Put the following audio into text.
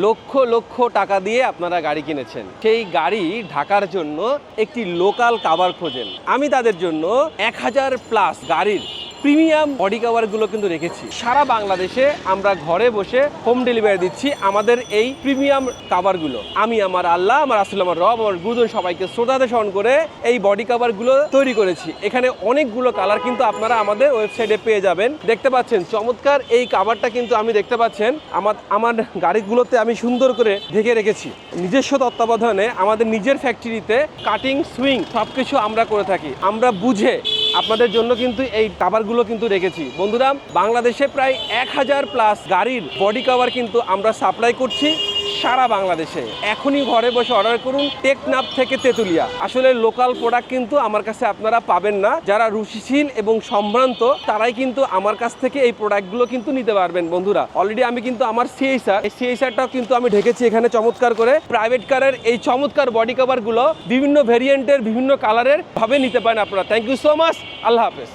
লক্ষ লক্ষ টাকা দিয়ে আপনারা গাড়ি কিনেছেন। সেই গাড়ি ঢাকার জন্য একটি লোকাল কাবার খোঁজেন। আমি তাদের জন্য এক হাজার প্লাস গাড়ির প্রিমিয়াম বডি কাভারগুলো কিন্তু রেখেছি। সারা বাংলাদেশে আমরা ঘরে বসে হোম ডেলিভারি দিচ্ছি আমাদের এই প্রিমিয়াম কাভারগুলো আমি, আমার আল্লাহ, আমার আসল আমার রব, আমার গুরুজন সবাইকে শ্রোতাতে স্মরণ করে এই বডি কাভারগুলো তৈরি করেছি। এখানে অনেকগুলো কালার কিন্তু আপনারা আমাদের ওয়েবসাইটে পেয়ে যাবেন। দেখতে পাচ্ছেন, চমৎকার এই কাভারটা কিন্তু আমি দেখতে পাচ্ছেন, আমার আমার গাড়িগুলোতে আমি সুন্দর করে ঢেকে রেখেছি। নিজস্ব তত্ত্বাবধানে আমাদের নিজের ফ্যাক্টরিতে কাটিং সুইং সব কিছু আমরা করে থাকি। আমরা বুঝে আপনাদের জন্য কিন্তু এই কাভারগুলো কিন্তু রেখেছি। বন্ধুরা, বাংলাদেশে প্রায় এক হাজার প্লাস গাড়ির বডি কাভার কিন্তু আমরা সাপ্লাই করছি। সারা বাংলাদেশে। এখনই ঘরে বসে অর্ডার করুন টেকনাপ থেকে তেতুলিয়া। আসলে লোকাল প্রোডাক্ট কিন্তু আমার কাছে আপনারা পাবেন না। যারা রুচিশীল এবং সম্ভ্রান্ত, তারাই কিন্তু আমার কাছ থেকে এই প্রোডাক্টগুলো কিন্তু নিতে পারবেন বন্ধুরা। অলরেডি আমি কিন্তু আমার সিএসআর এই সিএসআরটাও কিন্তু আমি ঢেকেছি এখানে চমৎকার করে। প্রাইভেট কারের এই চমৎকার বডি কাভারগুলো বিভিন্ন ভেরিয়েন্টের বিভিন্ন কালারের ভাবে নিতে পারেন আপনারা। থ্যাংক ইউ সো মাচ আল্লাহ হাফেজ।